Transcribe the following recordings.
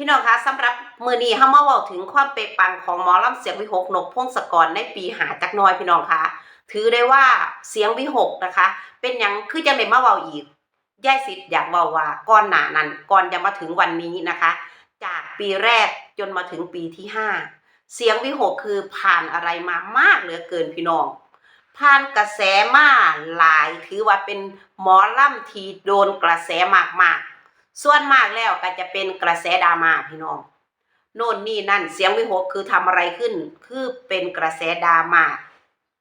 พี่น้องคะสำหรับมือนี้เฮามาเว้าถึงความเปรปังของหมอลำเสียงวิหกนกพงศกรในปีหาจักน้อยพี่น้องคะถือได้ว่าเสียงวิหกนะคะ เป็นยังคือจังได้มาเว้าอีกย่ายสิทธิ์อยากเว้าว่าก่อนหนานั้นก่อนจะมาถึงวันนี้นะคะ จากปีแรกจนมาถึงปีที่ห้าเสียงวิหกคือผ่านอะไรมามากเหลือเกินพี่น้อง ผ่านกระแสมาหลายถือว่าเป็นหมอล่ำทีโดนกระแสมากๆ ส่วนมากแล้วก็จะเป็นกระแสดราม่าพี่น้องโน่นนี่นั่นเสียงวิหกคือทำอะไรขึ้น คือเป็นกระแสดราม่า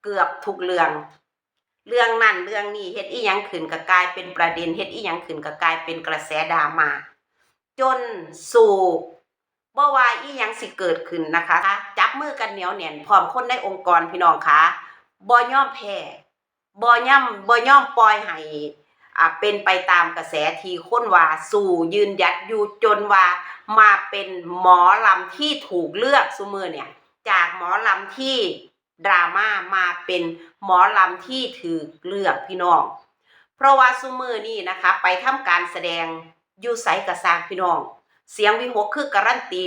เกือบทุกเรื่อง เรื่องนั่นเรื่องนี้เฮ็ดอีหยังขึ้นก็กลายเป็นประเด็นเฮ็ดอีหยังขึ้นก็กลายเป็นกระแสดราม่าจนสู่บ่ว่าอีหยังสิเกิดขึ้นนะคะ จับมือกันเหนียวแน่นพร้อมคนในองค์กรพี่น้องคะบ่ยอมแพ้บ่ย่อมบ่ยอมปล่อยให้ อ่าเป็นไปตามกระแสที่คนว่าสู่ยืนยัดอยู่จนว่ามาเป็นหมอลำที่ถูกเลือกซุมือเนี่ย จากหมอลำที่ดราม่ามาเป็นหมอลำที่ถือเลือกพี่น้อง เพราะว่าซุมือนี่นะคะ ไปทำการแสดงอยู่ไสกระซางพี่น้อง เสียงวิหกคือการันตี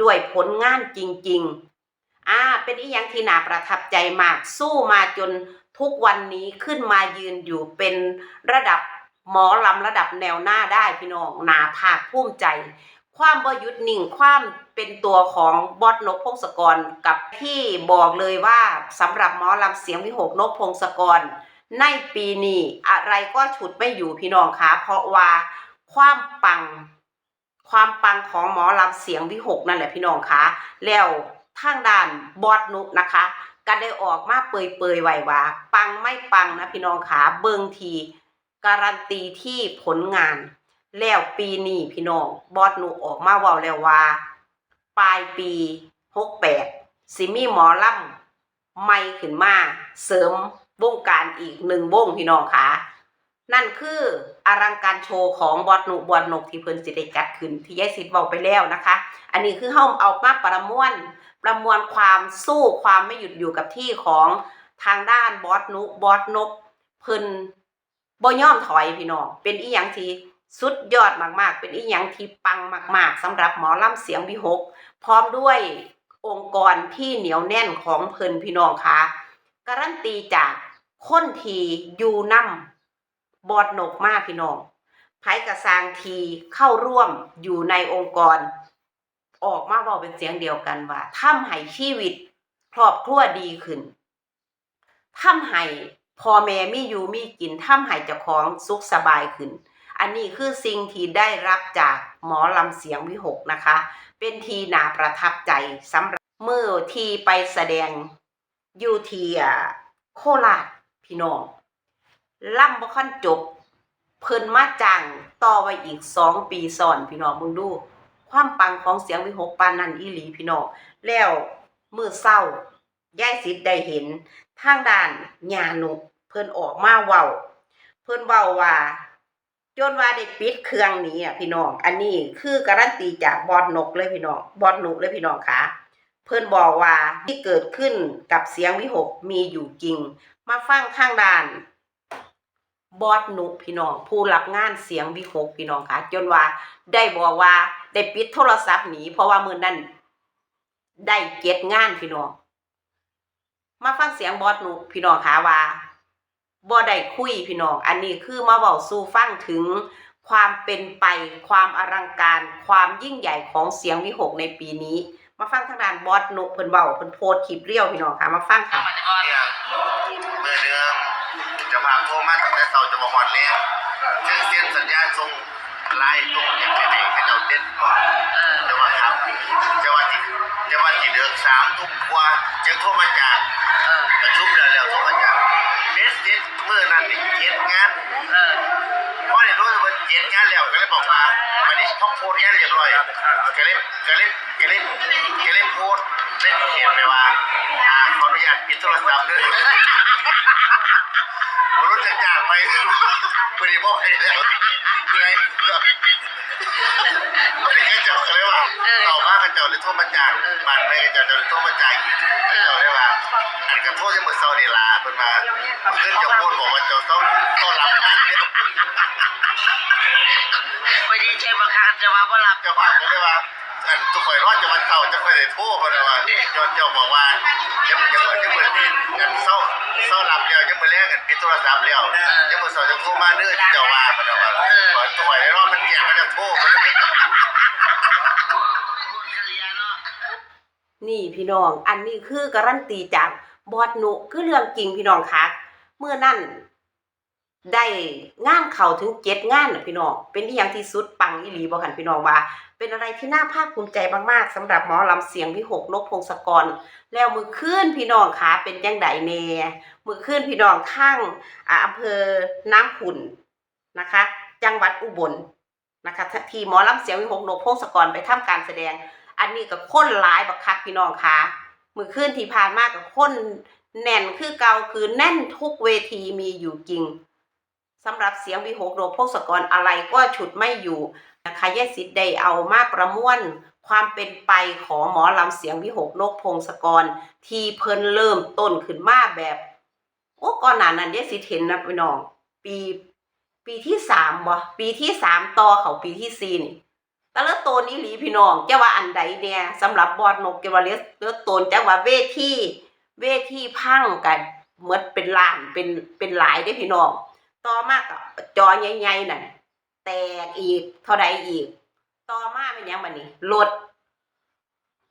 ด้วยผลงานจริง ๆ อ่า เป็นอีหยังที่น่าประทับใจมาก สู้มาจนทุกวันนี้ขึ้นมายืนอยู่เป็นระดับ หมอลำระดับแนวหน้าได้พี่น้องนาภาคภูมิใจ ความบหยุดนิ่งความเป็นตัวของบอสนกพงศกรกับที่บอกเลยว่าสำหรับหมอลำเสียงวิหกนกพงศกร ในปีนี้อะไรก็ฉุดไม่อยู่พี่น้องคะเพราะว่าความปัง ความปังของหมอลำเสียงวิหกนั่นแหละพี่น้องคะแล้วทางด้านบอสนุกนะคะก็ได้ออกมาเปยๆไว้ว่าปังไม่ปังนะพี่น้องคะเบิงที การันตีที่ผลงาน แล้วปีนี้พี่น้องบอสหนุกออกมาว้าแล้วว่า ปลายปี68สิมีหมอลำใหม่ขึ้นมาเสริมวงการอีกหนึ่งวงพี่น้องคะนั่นคืออลังการโชว์ของบอสนุบอสนกที่เพิ่นสิได้จัดขึ้นที่ยายสิทธิ์บอกไปแล้วนะคะ อันนี้คือเฮาเอามาประมวลประมวลความสู้ความไม่หยุดอยู่กับที่ของทางด้านบอสนุบอสนกเพิ่น บ่ยอมถอยพี่น้อง เป็นอีหยังที่สุดยอดมากๆ เป็นอีหยังที่ปังมาก ๆสำหรับหมอลำเสียงวิหก พร้อมด้วยองค์กรที่เหนียวแน่นของเพิ่นพี่น้องคะการันตีจากคนทีอยู่นำบอดหนกมากพี่น้องไผกระสางทีเข้าร่วมอยู่ในองค์กร ออกมาบอกเป็นเสียงเดียวกันว่าทำให้ชีวิตครอบครัวดีขึ้นทำให้ พ่อแม่มีอยู่มีกินทำให้เจ้าของสุขสบายขึ้น อันนี้คือสิ่งที่ได้รับจากหมอลำเสียงวิหกนะคะ เป็นทีนาประทับใจสำหรับเมื่อที่ไปแสดงอยู่ที่โคราชพี่น้องล่ำบ่คันจบ เพิ่นมาจังต่อไว้อีกสองปีซ้อนพี่น้องมึงดู ความปังของเสียงวิหกปานนันอีหลีพี่น้องแล้วมือเศร้า ยายสิทธิ์ได้เห็นทางด้านญานุเพิ่นออกมาเว้า เพิ่นเว้าว่าจนว่าได้ปิดเครื่องหนี้อะพี่น้อง อันนี้คือการันตีจากบอดนกเลยพี่น้อง บอดนุกเลยพี่น้องคะเพิ่นบอกว่าที่เกิดขึ้นกับเสียงวิหกมีอยู่จริง มาฟังทางด้าน บอดนุกพี่น้อง ผู้รับงานเสียงวิหกพี่น้องคะจนว่าได้บอกว่าได้ปิดโทรศัพท์หนีเพราะว่ามือนั้นได้เก็ดงานพี่น้อง มาฟังเสียงบอดนุพี่น้องคะว่าบ่ได้คุยพี่น้อง อันนี้คือมาเว้าสู่ฟังถึงความเป็นไปความอลังการ ความยิ่งใหญ่ของเสียงวิหกในปีนี้ มาฟังทางด้านบอสนุกเพิ่นเว้าเพิ่นโพสคลิปเรียวพี่น้องค่ะมาฟังค่ะเนี่ยเมื่อเดือนจะพาโทรมาตั้งแต่เสาร์จะมาหอดแล้วเช่นเซ็นสัญญาส่งไลน์ตรงอย่างไรให้เรา เต้นก่อนจะว่าครับจะว่าที่จะว่าที่เดือนสามทุ่มกว่าจะโทรมาจากประชุมแล้วแล้วโทรมาจากเบสเจ็ดเมื่อนั้นนี่เจ็ดงานเพราะเนี่ยรู้สึกว่าเจ็ดงานแล้วก็เลยบอกว่าวันนี้ต้องโพสต์งานเรียบร้อยก็เลยก็เลยก็เลยก็เลยโพสต์เล่นเขียนไปว่าอ่าขออนุญาตปิดโทรศัพท์ด้วยรถจะจากไปพอดีบอกให้แล้วไงพอ ดีก็เจ้าเลยว่าต่อมาก็เจ้าเลยโทษมาจากบ้านไปก็เจ้าเลยโทษมาจากอีกเจ้าเลยว่าอันกับโทษที่มือเศร้าดีลาเป็นมาขึ้นเจ้าพูดบอกว่าเจ้าต้องต้อนรับงานเนี่ยไปดีใจบางครั้งจะว่าบ่รับจ้าภาพก็เลยว่าอันทุกคนรอดจะวันเก่าจะไปได้โทษมาเลยว่าย้อนเจ้าบอกว่ายังยังเหมือนยังเหมือนกันเศร้าเศร้าหลับแล้วยังมือแรกกันปิดโทรศัพท์แล้วยังมือสองจะโทรมาเด้อเจ้าว่ามันว่าก่อนทุกคนรอดมันแก่มันจะโทษ นี่พี่น้อง อันนี้คือการันตีจากบอดหนุคือเรื่องจริงพี่น้องคะเมื่อนั่นได้งานเข่าถึงเจ็ดงานนะพี่น้อง เป็นที่ยังที่สุดปังอีหลีบ่คันพี่น้องว่า เป็นอะไรที่น่าภาคภูมิใจมากๆสำหรับหมอลำเสียงพี่หกนกพงศกร แล้วมือขึ้นพี่น้องคะเป็นจังไดแน่มือขึ้นพี่น้องข้างอ่าอำเภอน้ำขุนนะคะ จังหวัดอุบลนะคะที่หมอลำเสียงพี่หกนกพงศกรไปทำการแสดง อันนี้กับคนหลายบักคักพี่น้องคะมือขึ้นที่ผ่านมากับคนแน่นคือเก่าคือแน่นทุกเวทีมีอยู่จริงสำหรับเสียงวิหกโดพงศกรอะไรก็ฉุดไม่อยู่นะคะยายสิทธิ์ได้เอามาประมวลความเป็นไปของหมอลำเสียงวิหกนกพงศกร ที่เพิ่นเริ่มต้นขึ้นมาแบบ โอ้ก่อนหน้านั้นยายสิทธิ์เห็นนะพี่น้อง ปี ปีที่สามบ่ปีที่สามต่อเขาปีที่สี่นี่ แต่ละโตนอีหลีพี่น้องจะว่าอันใดเนี่ยสำหรับบอดนกเกวาเลสเลือโตนจะว่าเวทีเวทีพังกันเหมือนเป็นล้านเป็นเป็นหลายได้พี่น้อง ต่อมากับจอใหญ่ๆนั่นแตกอีกเท่าใดอีก ต่อมาเป็นยังบัดนี้รถ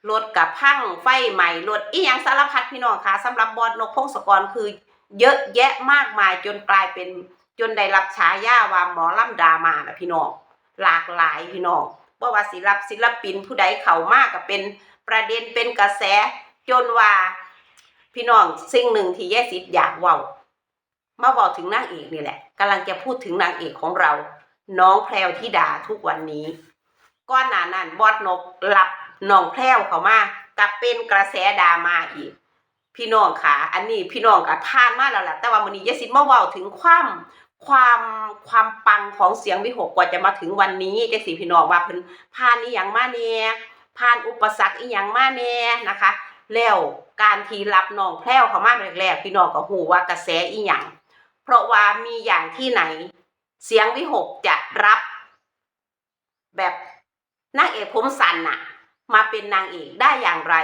รถกับพังไฟใหม่รถอีหยังสารพัดพี่น้องคะสำหรับบอดนกพงศกรคือ เยอะแยะมากมายจนกลายเป็นจนได้รับฉายาว่าหมอลำดามานะพี่น้องหลากหลายพี่น้อง บ่ว่าศิลปศิลปินผู้ใดเข้ามากก็เป็นประเด็นเป็นกระแสจนว่า พี่น้องสิ่งหนึ่งที่แย่สิทธิ์อยากเว้ามาบอกถึงนางเอกนี่แหละกำลังจะพูดถึงนางเอกของเรา น้องแพรวธิดาทุกวันนี้ก้อนหนานั้นบอดนกหลับน้องแพรวเขามากับเป็นกระแสดราม่าอีก พี่น้องค่ะ อันนี้พี่น้องก็ผ่านมาแล้วแหละแต่ว่ามื้อนี้ยายสิทธิ์มาเว้าถึงความ ความความปังของเสียงวิหกกว่าจะมาถึงวันนี้จังซี่พี่น้องว่าเพิ่นผ่านอีหยังมาแน่ผ่านอุปสรรคอีหยังมาแน่นะคะ แล้วการทีรับน้องแพรวเข้ามาแรกๆพี่น้องก็ฮู้ว่ากระแสอีหยังเพราะว่ามีอย่างที่ไหน เสียงวิหกจะรับ แบบนางเอกผมสันน่ะ มาเป็นนางเอกได้อย่างไร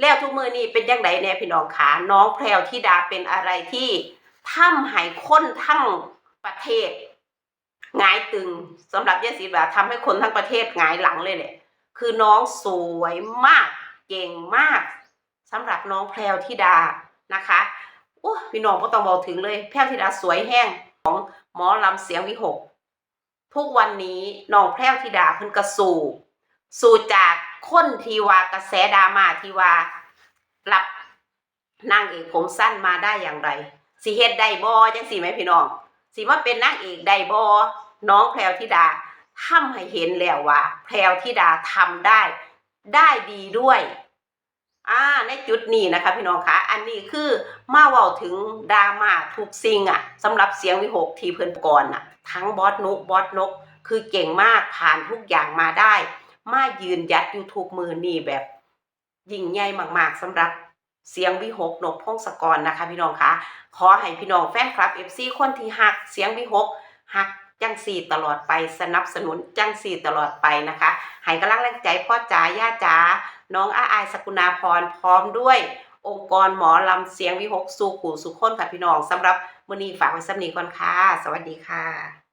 แล้วทุกมือนี้เป็นยังไงแน่พี่น้องขาน้องแพรวธิดาเป็นอะไรที่ทำให้คนทั้ง ประเทศหงายตึงสำหรับยายศรีแบบทำให้คนทั้งประเทศหงายหลังเลยแหละคือน้องสวยมากเก่งมากสำหรับน้องแพรวธิดานะคะโอ้พี่น้องก็ต้องบอกถึงเลย แพรวธิดาสวยแห้งของหมอลำเสียงวิหก ทุกวันนี้น้องแพรวธิดาเพิ่นก็สู่ สู่จากคนทีวากระแสดามาทีวารับนางเอกผมสั้นมาได้อย่างไรสิเฮ็ดได้บ่จังสิไหมพี่น้อง สิมาเป็นนางเอกได้บ่น้องแพรวธิดาทำให้เห็นแล้วว่า แพรวธิดาทำได้ ได้ดีด้วยอ่าในจุดนี้นะคะพี่น้องคะอันนี้คือมาเว้าถึงดราม่าทุกสิ่งอะสำหรับเสียงวิหกทีเพิ่นก่อนอะทั้งบอสนุบอสนก คือเก่งมากผ่านทุกอย่างมาได้ มายืนยัดยูทูบมือนี่แบบยิ่งใหญ่มากๆสำหรับ เสียงวิหกนกพงศกรนะคะ พี่น้องคะขอให้พี่น้องแฟนคลับ FC คนที่หักเสียงวิหกหักจังสี่ตลอดไปสนับสนุนจังสี่ตลอดไปนะคะให้กำลังแรงใจพ่อจ๋าย่าจ๋าน้องอาอายสกุณาพรพร้อมด้วย องค์กรหมอลำเสียงวิหกสู่ขู่สุขคนค่ะพี่น้องสำหรับมือนีฝากไว้สำนีก่อนค่ะ สวัสดีค่ะ